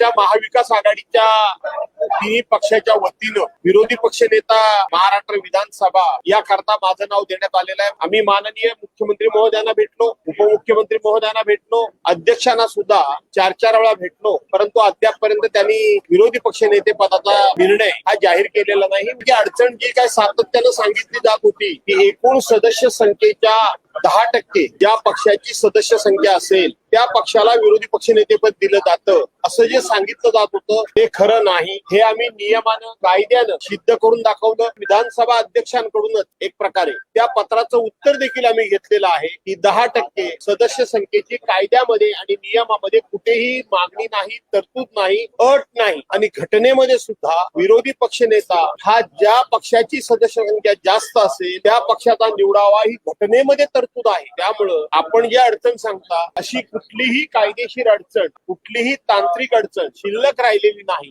च्या महाविकास आघाडीच्या तिन्ही पक्षाच्या वतीनं विरोधी पक्ष नेता महाराष्ट्र विधानसभा याकरता माझं नाव देण्यात आलेलं आहे. आम्ही माननीय मुख्यमंत्री महोदयांना भेटलो उपमुख्यमंत्री महोदयांना भेटलो अध्यक्षांना सुद्धा चार चार वेळा भेटलो परंतु अद्यापपर्यंत त्यांनी विरोधी पक्षनेते पदाचा निर्णय हा जाहीर केलेला नाही. म्हणजे अडचण जी काय सातत्यानं सांगितली जात होती की एकूण सदस्य संख्येच्या दहा टक्के ज्या पक्षाची सदस्य संख्या असेल त्या पक्षाला विरोधी पक्षनेतेपद दिलं जातं. असं जे सांगितलं जात होतं ते खरं नाही. हे आम्ही नियमानं कायद्यानं सिद्ध करून दाखवलं. विधानसभा अध्यक्षांकडूनच एक प्रकारे. त्या पत्राचं उत्तर देखील आम्ही घेतलेलं आहे की दहा टक्के सदस्य संख्येची कायद्यामध्ये आणि नियमामध्ये कुठेही मागणी नाही तरतूद नाही अट नाही. आणि घटनेमध्ये सुद्धा विरोधी पक्षनेता हा ज्या पक्षाची सदस्य संख्या जास्त असेल त्या पक्षाचा निवडावा ही घटनेमध्ये तर तरतूद आहे. त्यामुळं आपण जी अडचण सांगता अशी कुठलीही कायदेशीर अडचण कुठलीही तांत्रिक अडचण शिल्लक राहिलेली नाही.